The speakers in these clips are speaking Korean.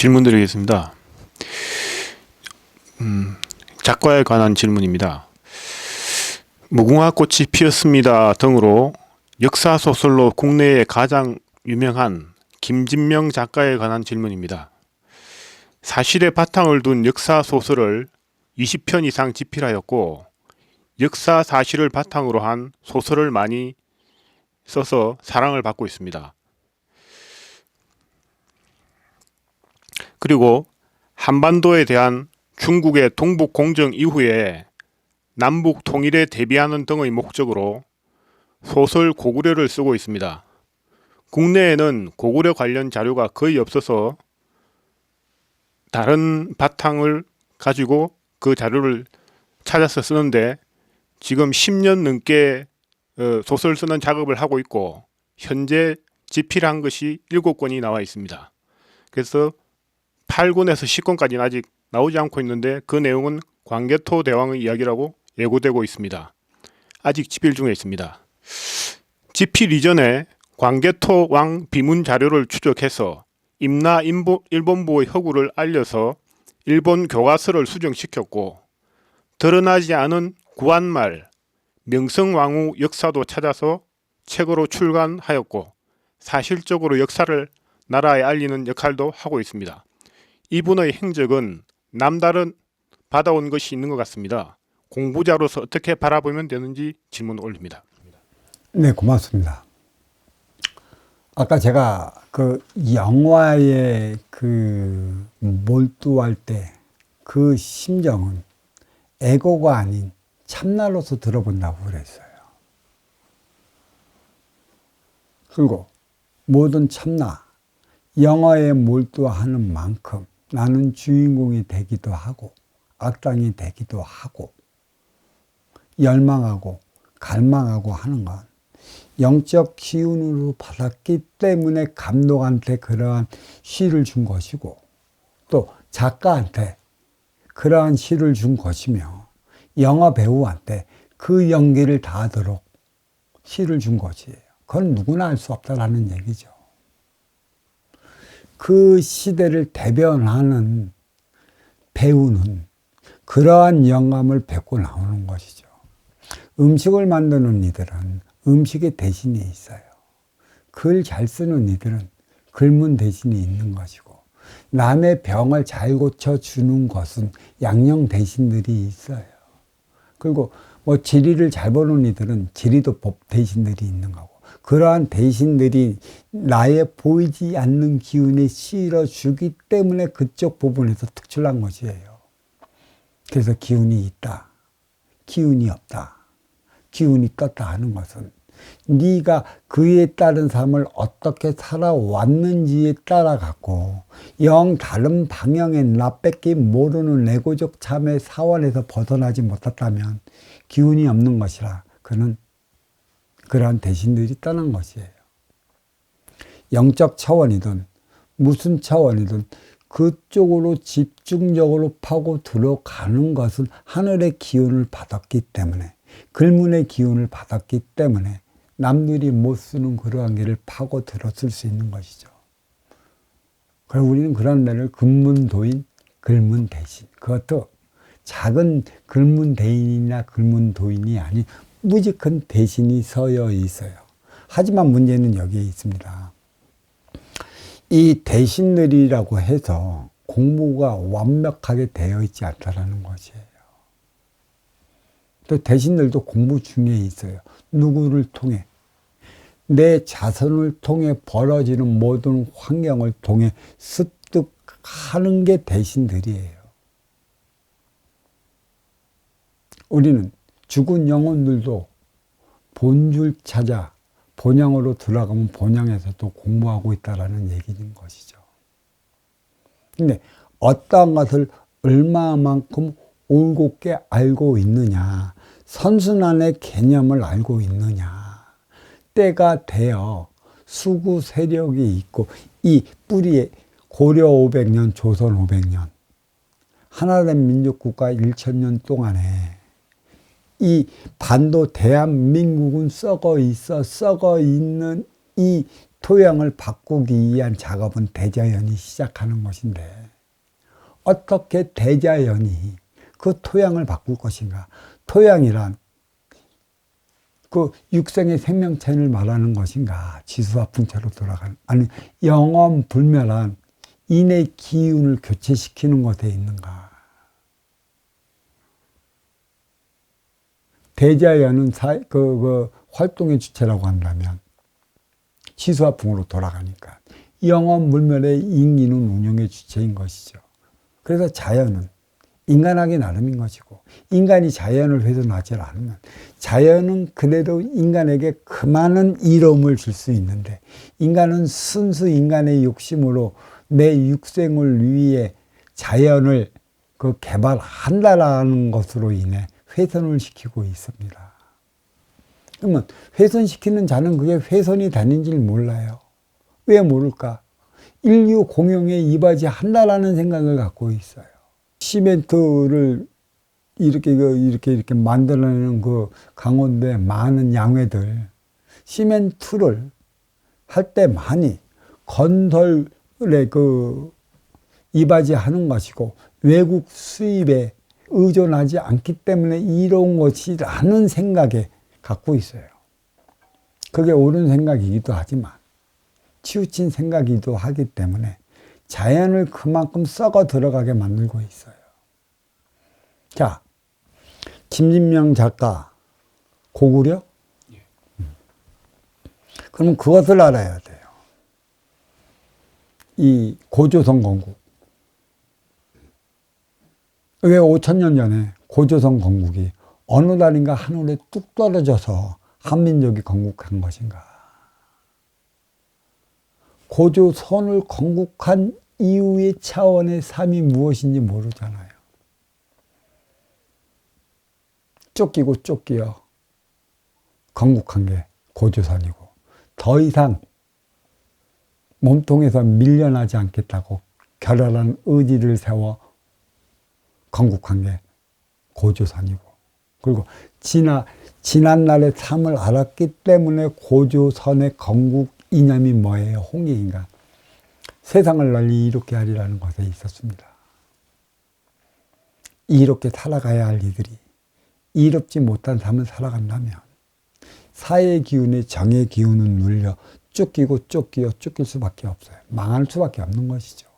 질문 드리겠습니다. 음, 작가에 관한 질문입니다. 무궁화 꽃이 피었습니다 등으로 역사 소설로 국내에 가장 유명한 김진명 작가에 관한 질문입니다. 사실의 바탕을 둔 역사 소설을 20편 이상 집필하였고 역사 사실을 바탕으로 한 소설을 많이 써서 사랑을 받고 있습니다. 그리고 한반도에 대한 중국의 동북 공정 이후에 남북 통일에 대비하는 등의 목적으로 소설 고구려를 쓰고 있습니다. 국내에는 고구려 관련 자료가 거의 없어서 다른 바탕을 가지고 그 자료를 찾아서 쓰는데 지금 10년 넘게 어, 소설 쓰는 작업을 하고 있고 현재 집필한 것이 7권이 나와 있습니다. 그래서 8권에서 10권까지는 아직 나오지 않고 있는데 그 내용은 광개토 대왕의 이야기라고 예고되고 있습니다. 아직 집필 중에 있습니다. 집필 이전에 광개토 왕 비문 자료를 추적해서 임나 일본부의 허구를 알려서 일본 교과서를 수정시켰고 드러나지 않은 구한말 명성왕후 역사도 찾아서 책으로 출간하였고 사실적으로 역사를 나라에 알리는 역할도 하고 있습니다. 이분의 행적은 남다른 받아온 것이 있는 것 같습니다. 공부자로서 어떻게 바라보면 되는지 질문을 올립니다. 네, 고맙습니다. 아까 제가 그 영화에 그 몰두할 때 그 심정은 에고가 아닌 참나로서 들어본다고 그랬어요. 그리고 모든 참나, 영화에 몰두하는 만큼 나는 주인공이 되기도 하고 악당이 되기도 하고 열망하고 갈망하고 하는 건 영적 기운으로 받았기 때문에 감독한테 그러한 시를 준 것이고 또 작가한테 그러한 시를 준 것이며 영화 배우한테 그 연기를 다하도록 시를 준 것이에요. 그건 누구나 알수 없다라는 얘기죠. 그 시대를 대변하는 배우는 그러한 영감을 뱉고 나오는 것이죠. 음식을 만드는 이들은 음식의 대신이 있어요. 글 잘 쓰는 이들은 글문 대신이 있는 것이고, 남의 병을 잘 고쳐주는 것은 양령 대신들이 있어요. 그리고 뭐 지리를 잘 보는 이들은 지리도 법 대신들이 있는 거고, 그러한 대신들이 나의 보이지 않는 기운에 실어주기 때문에 그쪽 부분에서 특출난 것이에요. 그래서 기운이 있다. 기운이 없다. 기운이 떴다 하는 것은 네가 그에 따른 삶을 어떻게 살아왔는지에 따라 갖고 영 다른 방향의 나밖에 모르는 내고적 참의 사원에서 벗어나지 못했다면 기운이 없는 것이라 그는 그러한 대신들이 떠난 것이에요. 영적 차원이든 무슨 차원이든 그쪽으로 집중적으로 파고 들어가는 것은 하늘의 기운을 받았기 때문에 글문의 기운을 받았기 때문에 남들이 못 쓰는 그러한 길을 파고 들었을 수 있는 것이죠. 그래서 우리는 그런 데를 근문도인, 글문대신 그것도 작은 글문대인이나 글문도인이 아닌 무지큰 대신이 서여 있어요. 하지만 문제는 여기에 있습니다. 이 대신들이라고 해서 공부가 완벽하게 되어 있지 않다라는 것이에요. 또 대신들도 공부 중에 있어요. 누구를 통해? 내 자선을 통해 벌어지는 모든 환경을 통해 습득하는 게 대신들이에요. 우리는 죽은 영혼들도 본줄 찾아 본향으로 들어가면 본향에서 또 공부하고 있다라는 얘기인 것이죠. 근데 어떠한 것을 얼마만큼 올곧게 알고 있느냐, 선순환의 개념을 알고 있느냐, 때가 되어 수구 세력이 있고 이 뿌리에 고려 500년, 조선 500년, 하나된 민족국가 1천년 동안에 이 반도 대한민국은 썩어 있어 썩어 있는 이 토양을 바꾸기 위한 작업은 대자연이 시작하는 것인데 어떻게 대자연이 그 토양을 바꿀 것인가? 토양이란 그 육생의 생명체를 말하는 것인가? 지수와 풍차로 돌아가는 아니 영원 불멸한 인의 기운을 교체시키는 것에 있는가? 대자연은 사, 그, 그 활동의 주체라고 한다면 지수화풍으로 돌아가니까 영원 물멸의 인기는 운영의 주체인 것이죠. 그래서 자연은 인간하기 나름인 것이고 인간이 자연을 훼손하지 않으면 자연은 그대로 인간에게 그 많은 이로움을 줄 수 있는데 인간은 순수 인간의 욕심으로 내 육생을 위해 자연을 그 개발한다라는 것으로 인해 훼손을 시키고 있습니다. 그러면 훼손시키는 자는 그게 훼손이 되는지 몰라요. 왜 모를까? 인류 공용에 이바지 한다라는 생각을 갖고 있어요. 시멘트를 이렇게 그 이렇게 이렇게 만들어내는 그 강원도의 많은 양회들 시멘트를 할 때 많이 건설에 그 이바지하는 것이고 외국 수입에 의존하지 않기 때문에 이로운 것이라는 생각에 갖고 있어요. 그게 옳은 생각이기도 하지만 치우친 생각이기도 하기 때문에 자연을 그만큼 썩어 들어가게 만들고 있어요. 자, 김진명 작가 고구려? 음. 그럼 그것을 알아야 돼요. 이 고조선 건국. 왜 5천년 전에 고조선 건국이 어느 날인가 하늘에 뚝 떨어져서 한민족이 건국한 것인가? 고조선을 건국한 이후의 차원의 삶이 무엇인지 모르잖아요. 쫓기고 쫓기어 건국한 게 고조선이고 더 이상 몸통에서 밀려나지 않겠다고 결연한 의지를 세워 건국한 게 고조선이고 그리고 지나 지난 날의 삶을 알았기 때문에 고조선의 건국 이념이 뭐예요? 홍익인가? 세상을 널리 이롭게 하리라는 것에 있었습니다. 이롭게 살아가야 할 이들이 이롭지 못한 삶을 살아간다면 사의 기운에 정의 기운은 눌려 쫓기고 쫓기어 쫓길 수밖에 없어요. 망할 수밖에 없는 것이죠.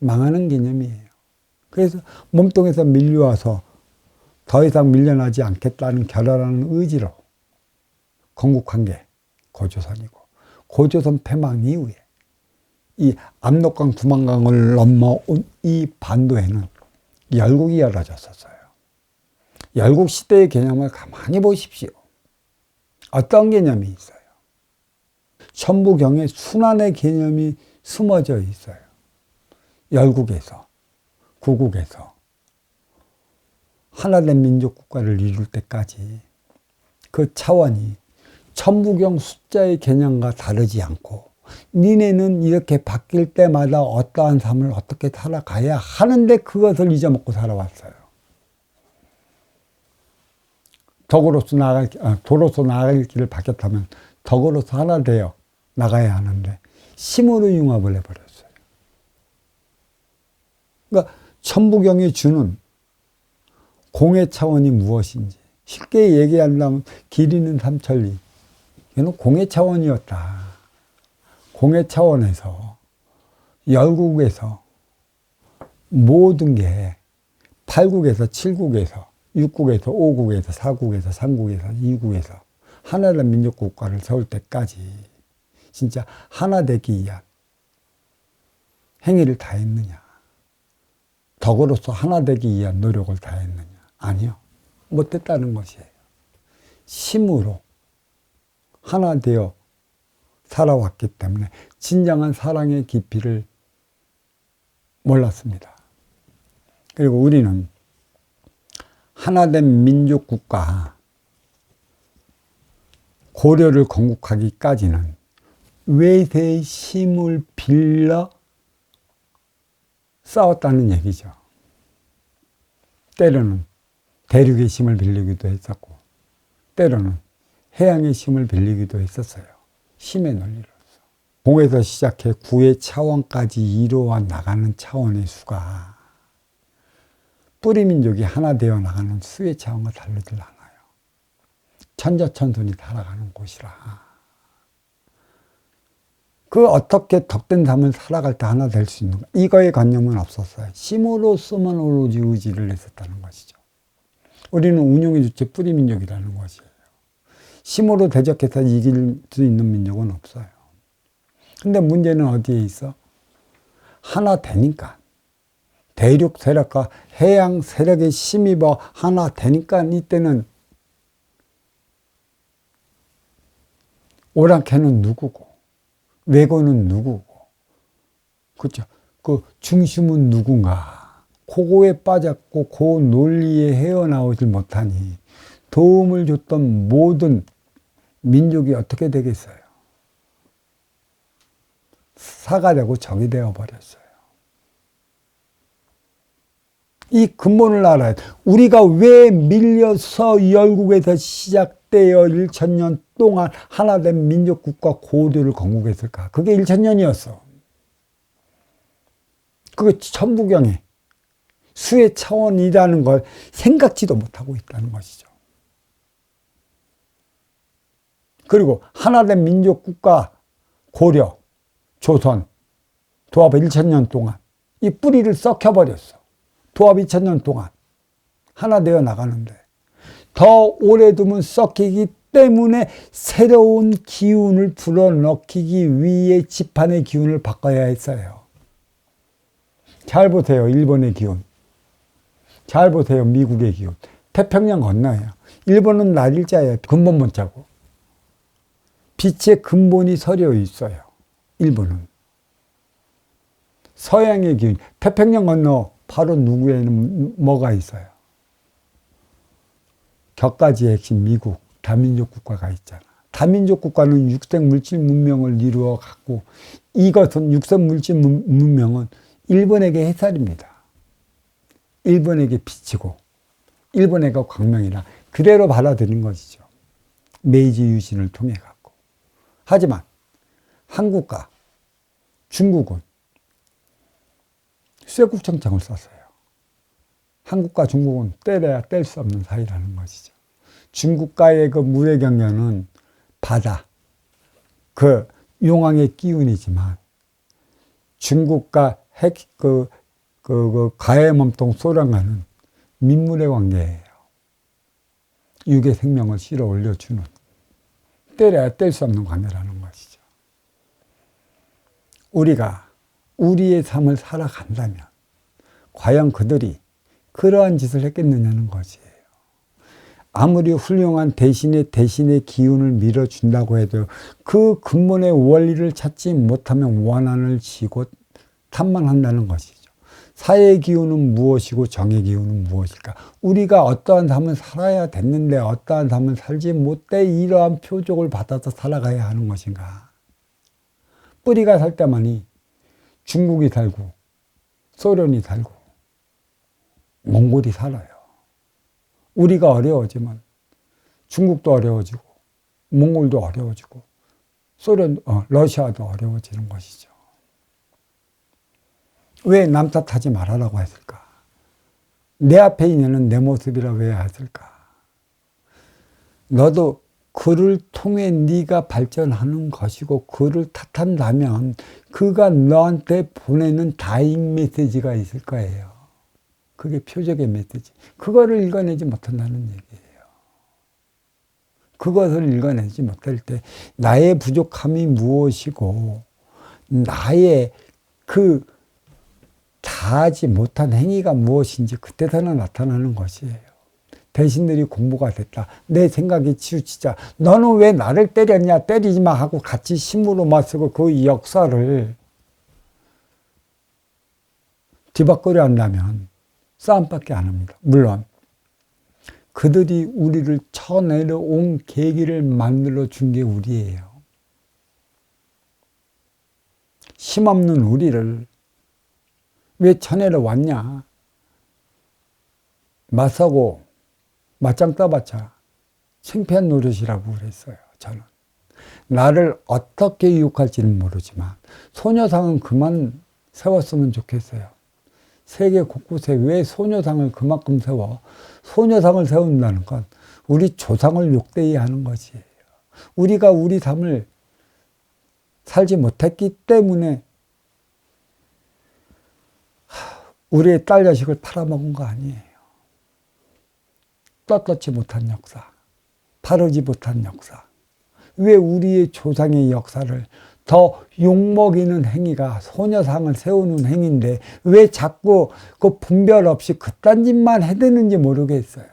망하는 개념이에요. 그래서 몸통에서 밀려와서 더 이상 밀려나지 않겠다는 결연한 의지로 건국한 게 고조선이고 고조선 패망 이후에 이 압록강 두만강을 넘어온 이 반도에는 열국이 열어졌었어요. 열국 시대의 개념을 가만히 보십시오. 어떤 개념이 있어요? 천부경에 순환의 개념이 숨어져 있어요. 열국에서, 구국에서 하나된 민족 국가를 이룰 때까지 그 차원이 천부경 숫자의 개념과 다르지 않고 니네는 이렇게 바뀔 때마다 어떠한 삶을 어떻게 살아가야 하는데 그것을 잊어먹고 살아왔어요. 덕으로서 나갈, 아, 도로서 나갈 길을 바뀌었다면 덕으로서 하나 되어 나가야 하는데 힘으로 융합을 해버렸어요. 그러니까 천부경이 주는 공의 차원이 무엇인지 쉽게 얘기한다면 길이는 삼천리 이는 공의 차원이었다. 공의 차원에서 열국에서 모든 게 8국에서 7국에서 6국에서 5국에서 4국에서 3국에서 2국에서 하나의 민족 국가를 세울 때까지 진짜 하나 되기 위한 행위를 다 했느냐? 덕으로서 하나 되기 위한 노력을 다 했느냐? 아니요. 못했다는 것이에요. 심으로 하나 되어 살아왔기 때문에 진정한 사랑의 깊이를 몰랐습니다. 그리고 우리는 하나된 민족 국가 고려를 건국하기까지는 외세의 힘을 빌려 싸웠다는 얘기죠. 때로는 대륙의 힘을 빌리기도 했었고, 때로는 해양의 힘을 빌리기도 했었어요. 힘의 논리로서. 공에서 시작해 구의 차원까지 이루어 나가는 차원의 수가 뿌리 민족이 하나 되어 나가는 수의 차원과 다르질 않아요. 천자천손이 살아가는 곳이라. 그 어떻게 덕된 삶을 살아갈 때 하나 될 수 있는가? 이거의 관념은 없었어요. 심으로서만 오로지 의지를 했었다는 것이죠. 우리는 운용의 주체 뿌리 민족이라는 것이에요. 심으로 대적해서 이길 수 있는 민족은 없어요. 근데 문제는 어디에 있어? 하나 되니까. 대륙 세력과 해양 세력의 힘입어 하나 되니까 이때는 오랑캐는 누구고, 외고는 누구고, 그죠? 그 중심은 누군가. 그거에 빠졌고, 그 논리에 헤어나오질 못하니 도움을 줬던 모든 민족이 어떻게 되겠어요? 사가 되고 적이 되어 버렸어요. 이 근본을 알아야 돼. 우리가 왜 밀려서 열국에서 시작 되어 1천년 동안 하나 된 민족 국가 고도를 건국했을까? 그게 1천년이었어. 그게 천부경에 수의 차원이라는 걸 생각지도 못하고 있다는 것이죠. 그리고 하나 된 민족 국가 고려, 조선, 도합 1천년 동안 이 뿌리를 썩혀버렸어. 도합 2천년 동안 하나 되어 나가는데 더 오래 두면 썩히기 때문에 새로운 기운을 불어넣기 위해 지판의 기운을 바꿔야 했어요. 잘 보세요. 일본의 기운. 잘 보세요. 미국의 기운. 태평양 건너요. 일본은 날일자예요. 근본 못 자고. 빛의 근본이 서려 있어요. 일본은. 서양의 기운. 태평양 건너 바로 누구에는 뭐가 있어요? 격가지의 핵심 미국 다민족 국가가 있잖아. 다민족 국가는 육색 물질 문명을 이루어 갖고 이것은 육색 물질 문명은 일본에게 해살입니다. 일본에게 비치고 일본에게 광명이라 그대로 받아들인 것이죠. 메이지 유신을 통해 갖고. 하지만 한국과 중국은 쇠국청장을 썼어요. 한국과 중국은 떼려야 뗄 수 없는 사이라는 것이죠. 중국과의 그 무역 경계는 바다, 그 용왕의 기운이지만 중국과 핵, 그, 그, 그 가해 몸통 소련과는 민물의 관계예요. 육의 생명을 실어 올려주는 때려야 뗄 수 없는 관계라는 것이죠. 우리가 우리의 삶을 살아간다면 과연 그들이 그러한 짓을 했겠느냐는 것이에요. 아무리 훌륭한 대신의 대신의 기운을 밀어준다고 해도 그 근본의 원리를 찾지 못하면 원한을 지고 탐만한다는 것이죠. 사의 기운은 무엇이고 정의 기운은 무엇일까? 우리가 어떠한 삶을 살아야 됐는데 어떠한 삶을 살지 못해 이러한 표적을 받아서 살아가야 하는 것인가? 뿌리가 살 때만이 중국이 살고 소련이 살고 몽골이 살아요. 우리가 어려워지면 중국도 어려워지고 몽골도 어려워지고 소련, 어, 러시아도 어려워지는 것이죠. 왜 남 탓하지 말아라고 했을까? 내 앞에 있는 내 모습이라 왜 했을까? 너도 그를 통해 네가 발전하는 것이고 그를 탓한다면 그가 너한테 보내는 다잉 메시지가 있을 거예요. 그게 표적의 메시지. 그거를 읽어내지 못한다는 얘기예요. 그것을 읽어내지 못할 때 나의 부족함이 무엇이고 나의 그 다하지 못한 행위가 무엇인지 그때서는 나타나는 것이에요. 대신들이 공부가 됐다. 내 생각에 치우치자. 너는 왜 나를 때렸냐? 때리지 마 하고 같이 힘으로 맞서고 그 역사를 뒤바꾸려 한다면 싸움밖에 안 합니다. 물론 그들이 우리를 쳐내려온 계기를 만들어 준 게 우리예요. 힘없는 우리를 왜 쳐내려 왔냐? 맞서고 맞짱 떠봤자 창피한 노릇이라고 그랬어요. 저는 나를 어떻게 유혹할지는 모르지만 소녀상은 그만 세웠으면 좋겠어요. 세계 곳곳에 왜 소녀상을 그만큼 세워? 소녀상을 세운다는 건 우리 조상을 욕되이 하는 거지. 우리가 우리 삶을 살지 못했기 때문에 하, 우리의 딸 자식을 팔아먹은 거 아니에요. 떳떳지 못한 역사, 바르지 못한 역사. 왜 우리의 조상의 역사를 더 욕먹이는 행위가 소녀상을 세우는 행위인데 왜 자꾸 그 분별 없이 그딴 짓만 해대는지 모르겠어요.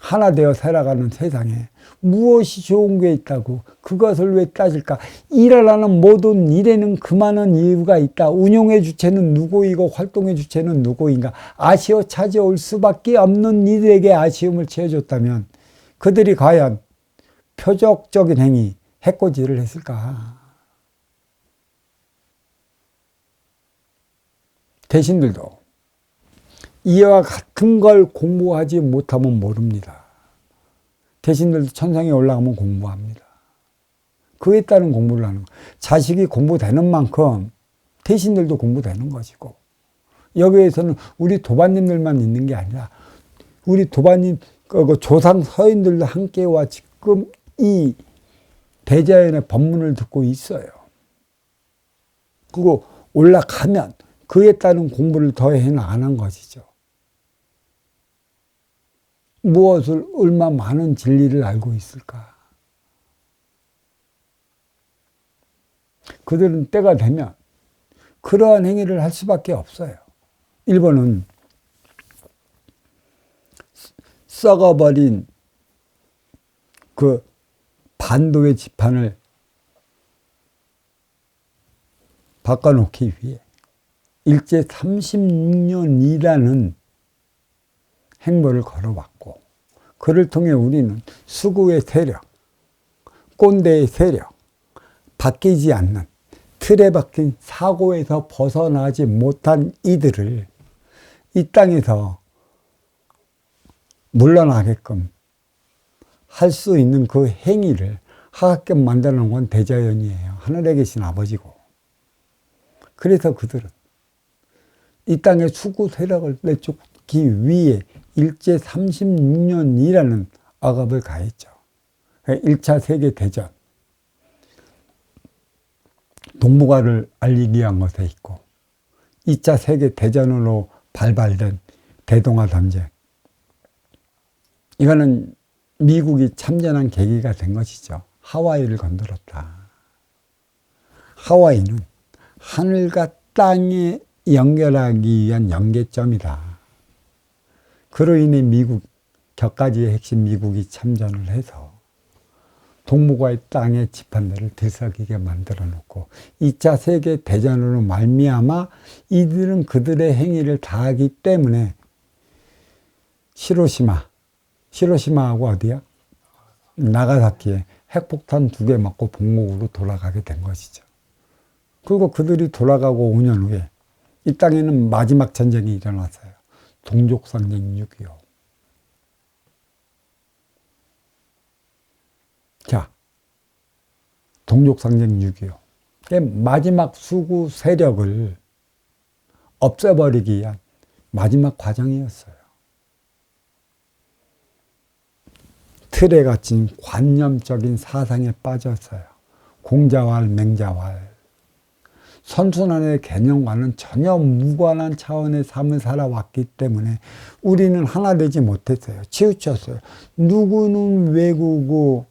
하나 되어 살아가는 세상에 무엇이 좋은 게 있다고 그것을 왜 따질까? 일어나는 모든 일에는 그만한 이유가 있다. 운용의 주체는 누구이고 활동의 주체는 누구인가? 아쉬워 찾아올 수밖에 없는 이들에게 아쉬움을 채워줬다면 그들이 과연 표적적인 행위, 해코지를 했을까? 대신들도 이와 같은 걸 공부하지 못하면 모릅니다. 대신들도 천상에 올라가면 공부합니다. 그에 따른 공부를 하는 거. 자식이 공부되는 만큼 대신들도 공부되는 것이고 여기에서는 우리 도반님들만 있는 게 아니라 우리 도반님 그, 그 조상 서인들도 함께와 지금 이 대자연의 법문을 듣고 있어요. 그리고 올라가면 그에 따른 공부를 더해 나가는 것이죠. 무엇을 얼마 많은 진리를 알고 있을까? 그들은 때가 되면 그러한 행위를 할 수밖에 없어요. 일본은 썩어버린 그 반도의 지판을 바꿔놓기 위해 일제 36년이라는 행보를 걸어왔고 그를 통해 우리는 수구의 세력, 꼰대의 세력, 바뀌지 않는 틀에 박힌 사고에서 벗어나지 못한 이들을 이 땅에서 물러나게끔 할 수 있는 그 행위를 하게끔 만드는 건 대자연이에요. 하늘에 계신 아버지고. 그래서 그들은 이 땅의 수구 세력을 내쫓기 위해 일제 36년이라는 악업을 가했죠. 1차 세계대전. 동북아를 알리기 위한 것에 있고, 2차 세계대전으로 발발된 대동아 전쟁. 이거는 미국이 참전한 계기가 된 것이죠. 하와이를 건드렸다. 하와이는 하늘과 땅에 연결하기 위한 연계점이다. 그로 인해 미국, 격가지의 핵심 미국이 참전을 해서 동북아의 땅의 지판들을 들썩이게 만들어 놓고 2차 세계 대전으로 말미암아 이들은 그들의 행위를 다하기 때문에 시로시마, 시로시마하고 어디야? 나가사키에 핵폭탄 두 개 맞고 복목으로 돌아가게 된 것이죠. 그리고 그들이 돌아가고 5년 후에 이 땅에는 마지막 전쟁이 일어났어요. 동족상쟁 6.25. 자, 동족상쟁 6.25. 마지막 수구 세력을 없애버리기 위한 마지막 과정이었어요. 틀에 갇힌 관념적인 사상에 빠졌어요. 공자왈, 맹자왈. 선순환의 개념과는 전혀 무관한 차원의 삶을 살아왔기 때문에 우리는 하나 되지 못했어요. 치우쳤어요. 누구는 왜구고,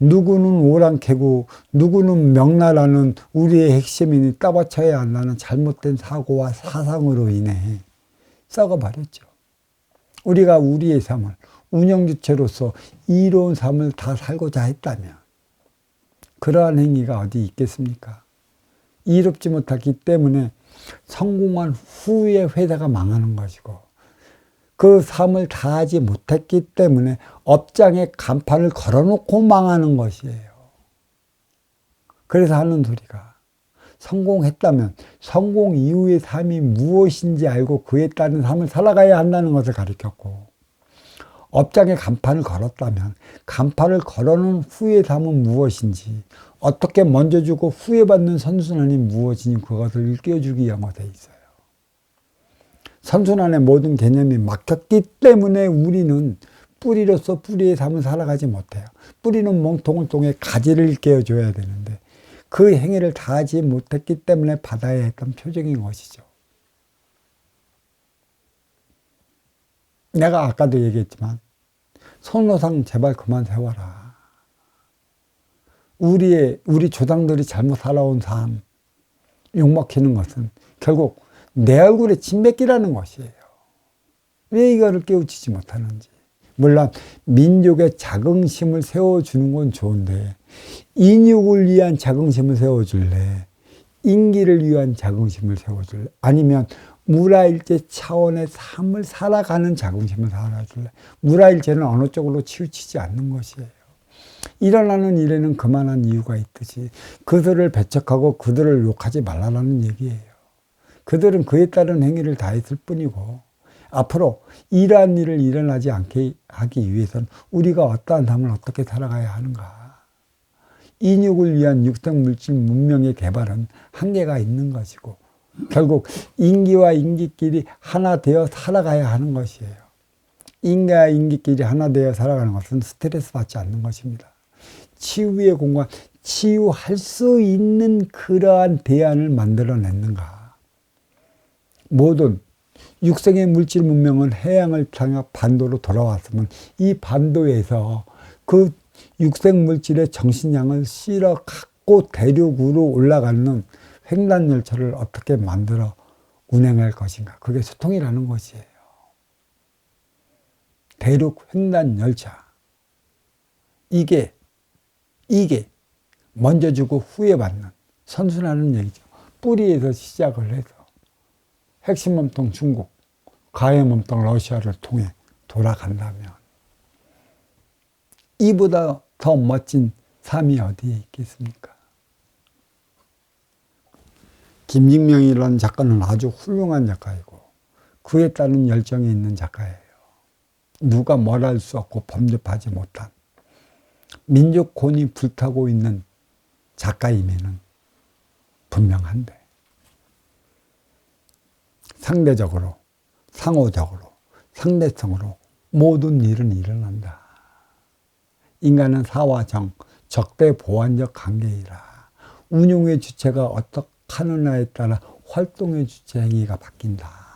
누구는 오랑캐고, 누구는 명나라는 우리의 핵심이니 따받쳐야 한다는 잘못된 사고와 사상으로 인해 썩어버렸죠. 우리가 우리의 삶을 운영주체로서 이로운 삶을 다 살고자 했다면 그러한 행위가 어디 있겠습니까? 이롭지 못했기 때문에 성공한 후에 회사가 망하는 것이고 그 삶을 다하지 못했기 때문에 업장에 간판을 걸어놓고 망하는 것이에요. 그래서 하는 소리가 성공했다면 성공 이후의 삶이 무엇인지 알고 그에 따른 삶을 살아가야 한다는 것을 가르쳤고 업장에 간판을 걸었다면 간판을 걸어놓은 후의 삶은 무엇인지 어떻게 먼저 주고 후회 받는 선순환이 무엇인지 그것을 일깨워주기 위한 것에 있어요. 선순환의 모든 개념이 막혔기 때문에 우리는 뿌리로서 뿌리의 삶을 살아가지 못해요. 뿌리는 몸통을 통해 가지를 일깨워줘야 되는데 그 행위를 다 하지 못했기 때문에 받아야 했던 표적인 것이죠. 내가 아까도 얘기했지만 손노상 제발 그만 세워라. 우리의 우리 조상들이 잘못 살아온 삶 욕먹히는 것은 결국 내 얼굴에 침 뱉기라는 것이에요. 왜 이거를 깨우치지 못하는지. 물론 민족의 자긍심을 세워주는 건 좋은데 인육을 위한 자긍심을 세워줄래? 인기를 위한 자긍심을 세워줄래? 아니면 무라일제 차원의 삶을 살아가는 자긍심을 살아줄래? 무라일제는 어느 쪽으로 치우치지 않는 것이에요. 일어나는 일에는 그만한 이유가 있듯이 그들을 배척하고 그들을 욕하지 말라는 얘기예요. 그들은 그에 따른 행위를 다 했을 뿐이고 앞으로 이러한 일을 일어나지 않게 하기 위해서는 우리가 어떠한 삶을 어떻게 살아가야 하는가. 인육을 위한 육성 물질 문명의 개발은 한계가 있는 것이고 결국 인기와 인기끼리 하나 되어 살아가야 하는 것이에요. 인기와 인기끼리 하나 되어 살아가는 것은 스트레스 받지 않는 것입니다. 치유의 공간, 치유할 수 있는 그러한 대안을 만들어냈는가. 모든 육성의 물질 문명은 해양을 향해 반도로 돌아왔으면 이 반도에서 그 육생 물질의 정신량을 실어 갖고 대륙으로 올라가는 횡단 열차를 어떻게 만들어 운행할 것인가. 그게 소통이라는 것이에요. 대륙 횡단 열차. 이게 이게 먼저 주고 후에 받는 선순하는 얘기죠. 뿌리에서 시작을 해서 핵심 몸통 중국, 가해 몸통 러시아를 통해 돌아간다면 이보다 더 멋진 삶이 어디에 있겠습니까? 김직명이라는 작가는 아주 훌륭한 작가이고 그에 따른 열정이 있는 작가예요. 누가 뭘 할 수 없고 범접하지 못한 민족 곤이 불타고 있는 작가임에는 분명한데 상대적으로 상호적으로 상대성으로 모든 일은 일어난다. 인간은 사와 정, 적대 보완적 관계이라 운용의 주체가 어떻게 하느냐에 따라 활동의 주체 행위가 바뀐다.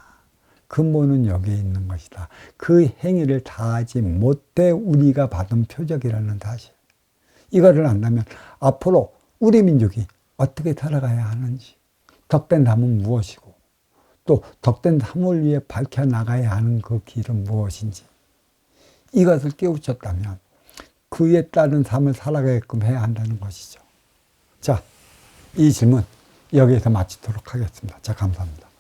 근본은 여기에 있는 것이다. 그 행위를 다 하지 못해 우리가 받은 표적이라는 사실. 이거를 안다면 앞으로 우리 민족이 어떻게 살아가야 하는지, 덕된 삶은 무엇이고, 또 덕된 삶을 위해 밝혀 나가야 하는 그 길은 무엇인지, 이것을 깨우쳤다면 그에 따른 삶을 살아가게끔 해야 한다는 것이죠. 자, 이 질문 여기에서 마치도록 하겠습니다. 자, 감사합니다.